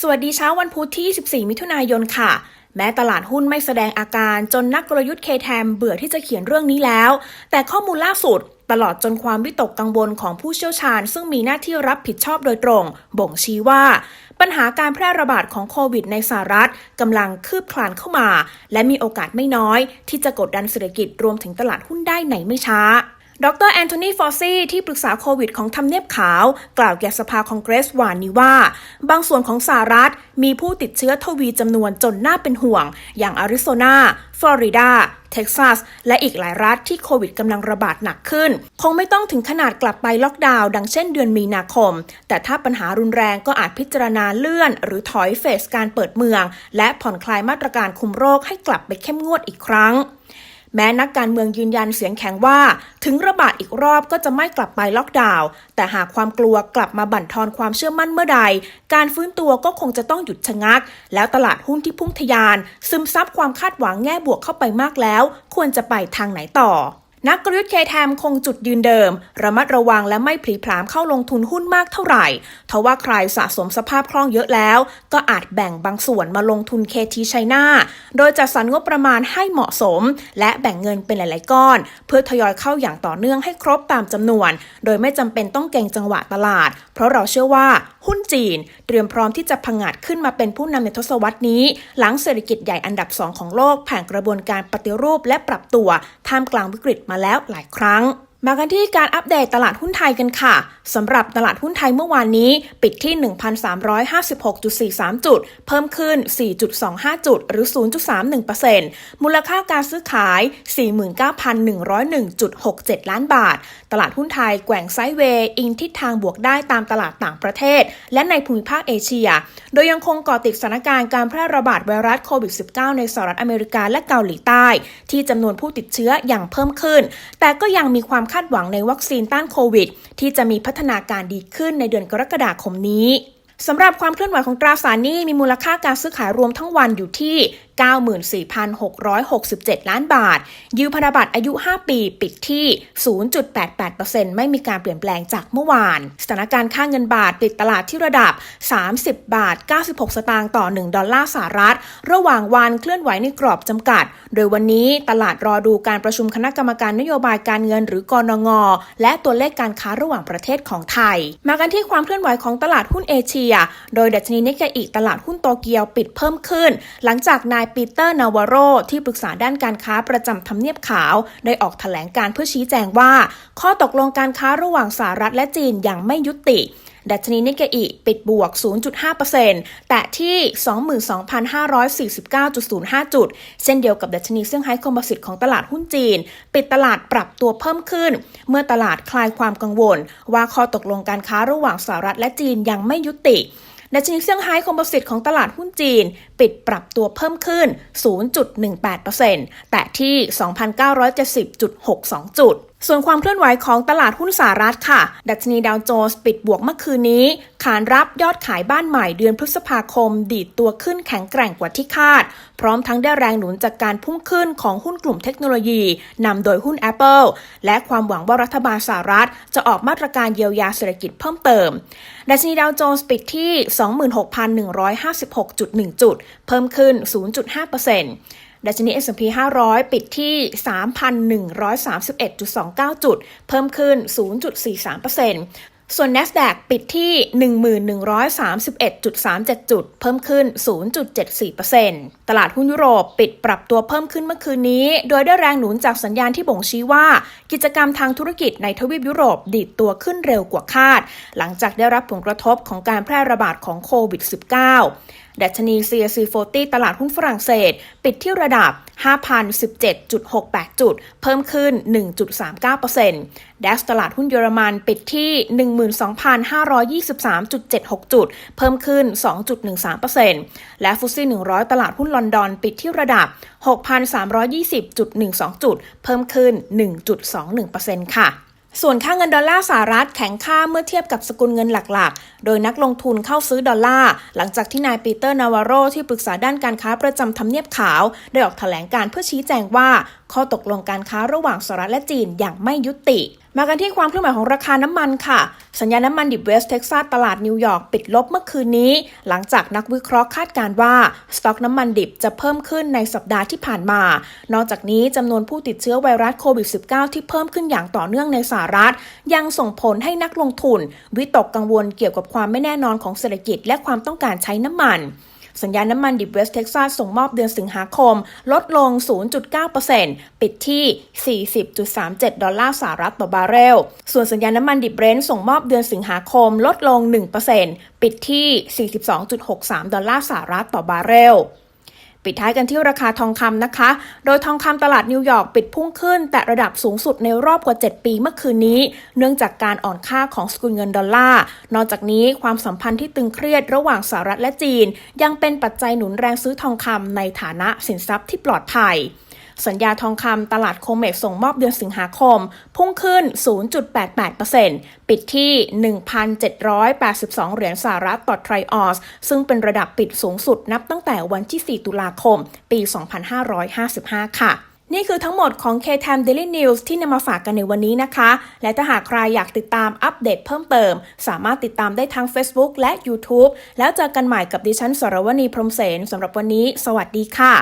สวัสดีเช้าวันพุธที่14มิถุนายนค่ะ แม้ตลาดหุ้นไม่แสดงอาการจนนักกลยุทธ์เคแทมเบื่อที่จะเขียนเรื่องนี้แล้ว แต่ข้อมูลล่าสุดตลอดจนความวิตกกังวลของผู้เชี่ยวชาญ ซึ่งมีหน้าที่รับผิดชอบโดยตรง บ่งชี้ว่า ปัญหาการแพร่ระบาดของโควิดในสหรัฐกำลังคืบคลานเข้ามา และมีโอกาสไม่น้อย ที่จะกดดันเศรษฐกิจรวมถึงตลาดหุ้นได้ไหนไม่ช้า ดรแอนโทนี ฟอซี่ ที่ปรึกษาโควิดของทำเนียบขาว กล่าวแก่สภาคองเกรสวานนี้ว่า บางส่วนของสหรัฐ มีผู้ติดเชื้อทวีจำนวนจนน่าเป็นห่วง อย่างอาริโซนา ฟลอริดา เท็กซัส และอีกหลายรัฐที่โควิดกำลังระบาดหนักขึ้น คงไม่ต้องถึงขนาดกลับไปล็อกดาวน์ดังเช่นเดือนมีนาคม แต่ถ้าปัญหารุนแรงก็อาจพิจารณาเลื่อน หรือถอยเฟสการเปิดเมือง และผ่อนคลายมาตรการคุมโรคให้กลับไปเข้มงวดอีกครั้ง แม้นักการเมืองยืนยันเสียงแข็งว่า ถึงระบาดอีกรอบก็จะไม่กลับไปล็อกดาวน์แต่หากความกลัวกลับมาบั่นทอนความเชื่อมั่นเมื่อใด การฟื้นตัวก็คงจะต้องหยุดชะงัก แล้วตลาดหุ้นที่พุ่งทะยาน ซึมซับความคาดหวังแง่บวกเข้าไปมากแล้ว ควรจะไปทางไหนต่อ นักกลยุทธ์เคแทมคงจุดยืนเดิม ระมัดระวังและไม่ผลีผลามเข้าลงทุนหุ้นมากเท่าไหร่ทว่าใครสะสมสภาพคล่องเยอะแล้ว ก็อาจแบ่งบางส่วนมาลงทุนเคทีไชน่าโดยจัดสรรงบประมาณให้เหมาะสม และแบ่งเงินเป็นหลาย ๆ ก้อน เพื่อทยอยเข้าอย่างต่อเนื่องให้ครบตามจำนวน โดยไม่จำเป็นต้องเก่งจังหวะตลาด เพราะเราเชื่อว่า หุ้นจีน เตรียมพร้อมที่จะพังงาดขึ้นมาเป็นผู้นำในทศวรรษนี้ หลังเศรษฐกิจใหญ่อันดับสองของโลกผ่านกระบวนการปฏิรูปและปรับตัวท่ามกลางวิกฤตมาแล้วหลายครั้ง มากันที่การอัปเดตตลาดหุ้นไทยกันค่ะสำหรับตลาดหุ้นไทยเมื่อวานนี้ ปิดที่ 1,356.43 จุด เพิ่มขึ้น 4.25 จุด หรือ 0.31%มูลค่าการซื้อขาย 49,101.67 ล้านบาท ตลาดหุ้นไทยแกว่งไซด์เวย์อิงทิศทางบวกได้ตามตลาดต่างประเทศ และในภูมิภาคเอเชีย โดยยังคงก่อติดสถานการณ์การแพร่ระบาดไวรัสโควิด -19 ในสหรัฐอเมริกาและเกาหลีใต้ ที่จำนวนผู้ติดเชื้ออย่างเพิ่มขึ้น แต่ก็ยังมีความคาดหวังในวัคซีนต้านโควิด ที่จะมีพัฒนาการดีขึ้นในเดือนกรกฎาคมนี้สำหรับความเคลื่อนไหวของตราสารหนี้มีมูลค่าการซื้อขายรวมทั้งวันอยู่ที่ 94,667 ล้านบาทยิวพันธบัตรอายุ 5 ปีปิดที่ 0.88%ไม่มีการเปลี่ยนแปลงจากเมื่อวาน สถานการณ์ค่าเงินบาทปิดตลาดที่ระดับ 30 บาท 96 สตางค์ต่อ 1 ดอลลาร์สหรัฐ ระหว่างวันเคลื่อนไหวในกรอบจำกัด โดยวันนี้ตลาดรอดูการประชุมคณะกรรมการนโยบายการเงินหรือกรงงและตัวเลขการค้าระหว่างประเทศของไทย มากันที่ความเคลื่อนไหวของตลาดหุ้นเอเชีย โดยดัชนีนิกเกอิตลาดหุ้นโตเกียวปิดเพิ่มขึ้น หลังจากนายายปีเตอร์นาวาโรที่ปรึกษาด้านการค้าประจำทำเนียบขาว ได้ออกถแถลงการเพื่อชี้แจงว่า ข้อตกลงการค้าระหว่างสหรัฐและจีนยังไม่ยุติดัชนีนิกเกอิปิดบวก 0.5%แต่ที่ 22,549.05 จุด เช่นเดียวกับดัชนีเซี่ยงไฮ้คอมโพสิตของตลาดหุ้นจีน ปิดตลาดปรับตัวเพิ่มขึ้น เมื่อตลาดคลายความกังวล ว่าข้อตกลงการค้าระหว่างสหรัฐและจีนยังไม่ยุติ ดัชนีเซี่ยงไฮ้คอมโพสิตของตลาดหุ้นจีน ปิดปรับตัวเพิ่มขึ้น 0.18%แต่ที่ 2,970.62 จุดส่วนความเคลื่อนไหวของตลาดหุ้นสหรัฐค่ะ ดัชนีดาวโจนส์ปิดบวกเมื่อคืนนี้ ขานรับยอดขายบ้านใหม่เดือนพฤษภาคม ดีดตัวขึ้นแข็งแกร่งกว่าที่คาด พร้อมทั้งได้แรงหนุนจากการพุ่งขึ้นของหุ้นกลุ่มเทคโนโลยี นำโดยหุ้น Apple และความหวังว่ารัฐบาลสหรัฐ จะออกมาตรการเยียวยาเศรษฐกิจเพิ่มเติม ดัชนีดาวโจนส์ปิดที่ 26,156.1 จุด เพิ่มขึ้น 0.5% ดัชนี S&P 500 ปิดที่ 3,131.29 จุด เพิ่มขึ้น 0.43% ส่วน NASDAQ ปิดที่ 1131.37 จุด เพิ่มขึ้น 0.74%ตลาดหุ้นยุโรปปิดปรับตัวเพิ่มขึ้นเมื่อคืนนี้ โดยได้แรงหนุนจากสัญญาณที่บ่งชี้ว่า กิจกรรมทางธุรกิจในทวีปยุโรปดีดตัวขึ้นเร็วกว่าคาด หลังจากได้รับผลกระทบของการแพร่ระบาดของโควิด -19 ดัชนี CAC 40 ตลาดหุ้นฝรั่งเศส ปิดที่ระดับ 5,017.68 จุด เพิ่มขึ้น 1.39%ดัชตลาดหุ้นเยอรมันปิดที่ 12,523.76 จุด เพิ่มขึ้น 2.13%และฟุตซี่100 ตลาดหุ้นลอนดอนปิดที่ระดับ 6,320.12 จุด เพิ่มขึ้น 1.21%ค่ะ ส่วนค่าเงินดอลลาร์สหรัฐแข็งค่าเมื่อเทียบกับสกุลเงินหลักๆ โดยนักลงทุนเข้าซื้อดอลลาร์ หลังจากที่นายปีเตอร์นาวาโรที่ปรึกษาด้านการค้าประจำทำเนียบขาว ได้ออกแถลงการเพื่อชี้แจงว่า ข้อตกลงการค้าระหว่างสหรัฐและจีนอย่างไม่ยุติ มากันที่ความเคลื่อนไหวของราคาน้ำมันค่ะ สัญญาน้ำมันดิบเวสเท็กซัสตลาดนิวยอร์กปิดลบเมื่อคืนนี้ หลังจากนักวิเคราะห์คาดการณ์ว่า สต็อกน้ำมันดิบจะเพิ่มขึ้นในสัปดาห์ที่ผ่านมา นอกจากนี้จำนวนผู้ติดเชื้อไวรัสโควิด -19 ที่เพิ่มขึ้นอย่างต่อเนื่องในสหรัฐ ยังส่งผลให้นักลงทุน วิตกกังวลเกี่ยวกับความไม่แน่นอนของเศรษฐกิจและความต้องการใช้น้ำมัน สัญญาณน้ำมันดิบเวสต์เท็กซัสส่งมอบเดือนสิงหาคม ลดลง 0.9%ปิดที่ 40.37 ดอลลาร์สหรัฐต่อบาร์เรล ส่วนสัญญาณน้ำมันดิบเบรนท์ส่งมอบเดือนสิงหาคม ลดลง 1%ปิดที่ 42.63 ดอลลาร์สหรัฐต่อบาร์เรล ปิดท้ายกันที่ราคาทองคำนะคะ โดยทองคำตลาดนิวยอร์กปิดพุ่งขึ้น แต่ระดับสูงสุดในรอบกว่า 7 ปีเมื่อคืนนี้ เนื่องจากการอ่อนค่าของสกุลเงินดอลลาร์ นอกจากนี้ความสัมพันธ์ที่ตึงเครียดระหว่างสหรัฐและจีน ยังเป็นปัจจัยหนุนแรงซื้อทองคำในฐานะสินทรัพย์ที่ปลอดภัย สัญญาทองคำตลาดโคเมกส่งมอบเดือนสิงหาคม พุ่งขึ้น 0.88%ปิดที่ 1,782 เหรียญสหรัฐต่อทริออส ซึ่งเป็นระดับปิดสูงสุดนับตั้งแต่วันที่ 4 ตุลาคม ปี 2555 ค่ะนี่คือทั้งหมดของ K-Time Daily News ที่นำมาฝากกันในวันนี้นะคะ และถ้าหากใครอยากติดตามอัปเดตเพิ่มเติม สามารถติดตามได้ทาง Facebook และ YouTube แล้วเจอกันใหม่กับดิฉันสรวณีพรมเสนสำหรับวันนี้ สวัสดีค่ะ